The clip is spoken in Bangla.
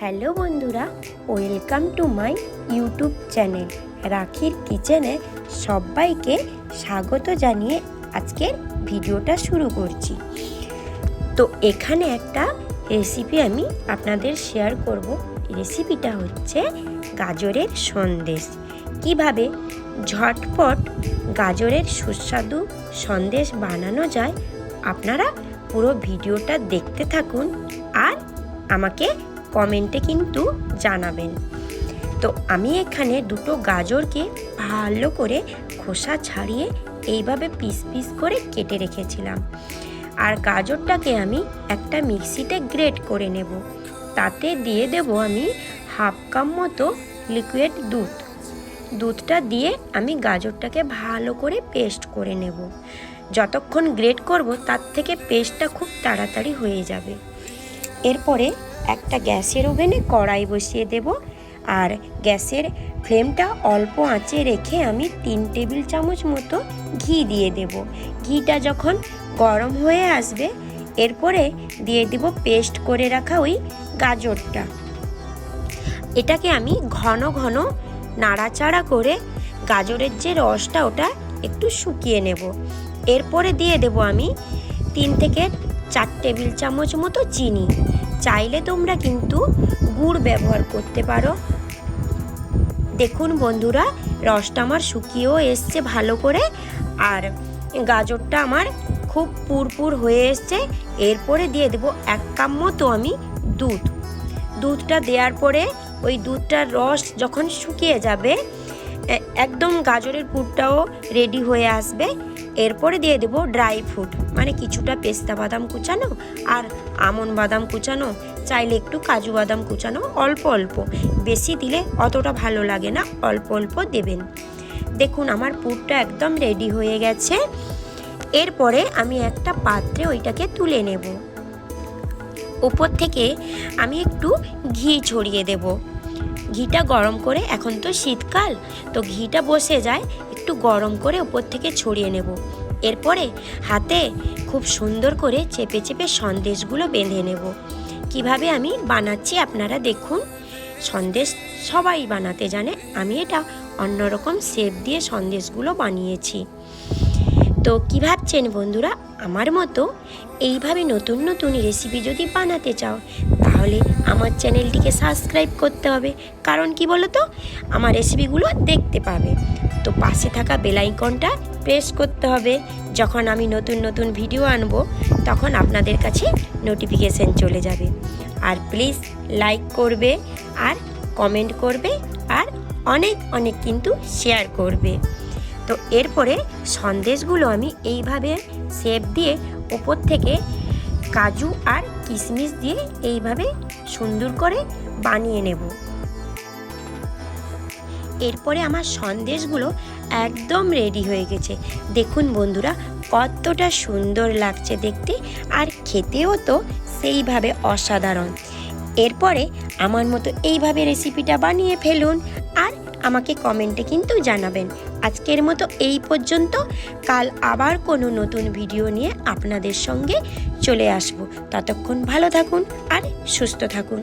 হ্যালো বন্ধুরা, welcome to my YouTube channel রাখির কিচেনে সবাইকে স্বাগত জানিয়ে আজকের ভিডিওটা শুরু করছি। তো এখানে একটা রেসিপি আমি আপনাদের শেয়ার করব। রেসিপিটা হচ্ছে গাজরের সন্দেশ। কীভাবে ঝটপট গাজরের সুস্বাদু সন্দেশ বানানো যায়, আপনারা পুরো ভিডিওটা দেখতে থাকুন আর আমাকে কমেন্টে কিন্তু জানাবেন। তো আমি এখানে দুটো গাজরকে ভালো করে খোসা ছাড়িয়ে এইভাবে পিস পিস করে কেটে রেখেছিলাম। আর গাজরটাকে আমি একটা মিক্সিতে গ্রেট করে নেব। তাতে দিয়ে দেব আমি হাফ কাপ মতো লিকুইড দুধ। দুধটা দিয়ে আমি গাজরটাকে ভালো করে পেস্ট করে নেব। যতক্ষণ গ্রেট করব, তার থেকে পেস্টটা খুব তাড়াতাড়ি হয়ে যাবে। এরপরে একটা গ্যাসের ওভেনে কড়াই বসিয়ে দেব আর গ্যাসের ফ্লেমটা অল্প আঁচে রেখে আমি তিন টেবিল চামচ মতো ঘি দিয়ে দেব। ঘিটা যখন গরম হয়ে আসবে, এরপরে দিয়ে দেব পেস্ট করে রাখা ওই গাজরটা। এটাকে আমি ঘন ঘন নাড়াচাড়া করে গাজরের যে রসটা ওটা একটু শুকিয়ে নেব। এরপরে দিয়ে দেব আমি তিন থেকে চার টেবিল চামচ মতো চিনি। চাইলে তোমরা কিন্তু গুড় ব্যবহার করতে পারো। দেখুন বন্ধুরা, রসটা আমার শুকিয়েও এসছে ভালো করে। আর গাজরটা আমার খুব পুরপুর হয়ে এসছে। এরপরে দিয়ে দেবো এক কাপ মতো আমি দুধ। দুধটা দেওয়ার পরে ওই দুধটার রস যখন শুকিয়ে যাবে একদম গাজরের পুরটাও রেডি হয়ে আসবে। এরপরে দিয়ে দেবো ড্রাই ফ্রুট মানে কিছুটা পেস্তা বাদাম কুচানো আর আমন বাদাম কুচানো, চাইলে একটু কাজু বাদাম কুচানো, অল্প অল্প। বেশি দিলে অতটা ভালো লাগে না, অল্প অল্প দেবেন। দেখুন, আমার পুরটা একদম রেডি হয়ে গেছে। এরপরে আমি একটা পাত্রে ওইটাকে তুলে নেব। ওপর থেকে আমি একটু ঘি ছড়িয়ে দেব। ঘিটা গরম করে, এখন তো শীতকাল, তো ঘিটা বসে যায় একটু গরম করে উপর থেকে ছড়িয়ে নেব। এরপরে হাতে খুব সুন্দর করে চেপে চেপে সন্দেশগুলো বেঁধে নেব। কীভাবে আমি বানাচ্ছি আপনারা দেখুন। সন্দেশ সবাই বানাতে জানে। আমি এটা অন্যরকম শেপ দিয়ে সন্দেশগুলো বানিয়েছি। তো কী ভাবছেন বন্ধুরা? আমার মতো এইভাবে নতুন নতুন রেসিপি যদি বানাতে চাও, তাহলে আমার চ্যানেলটিকে সাবস্ক্রাইব করতে হবে। কারণ কি বলো তো আমার রেসিপিগুলো দেখতে পাবে। তো পাশে থাকা বেলাইকনটা প্রেস করতে হবে। যখন আমি নতুন নতুন ভিডিও আনব, তখন আপনাদের কাছে নোটিফিকেশান চলে যাবে। আর প্লিজ লাইক করবে, আর কমেন্ট করবে, আর অনেক অনেক কিন্তু শেয়ার করবে। তো এরপরে সন্দেশগুলো আমি এইভাবে শেপ দিয়ে ওপর থেকে কাজু আর কিশমিশ দিয়ে এইভাবে সুন্দর করে বানিয়ে নেব। এরপরে আমার সন্দেশগুলো একদম রেডি হয়ে গেছে। দেখুন বন্ধুরা, কতটা সুন্দর লাগছে দেখতে আর খেতেও তো সেইভাবে অসাধারণ। এরপরে আমার মতো এইভাবে রেসিপিটা বানিয়ে ফেলুন আর আমাকে কমেন্টে কিন্তু জানাবেন। আজকের মতো এই পর্যন্ত। কাল আবার কোনো নতুন ভিডিও নিয়ে আপনাদের সঙ্গে চলে আসব। ততক্ষণ ভালো থাকুন আর সুস্থ থাকুন।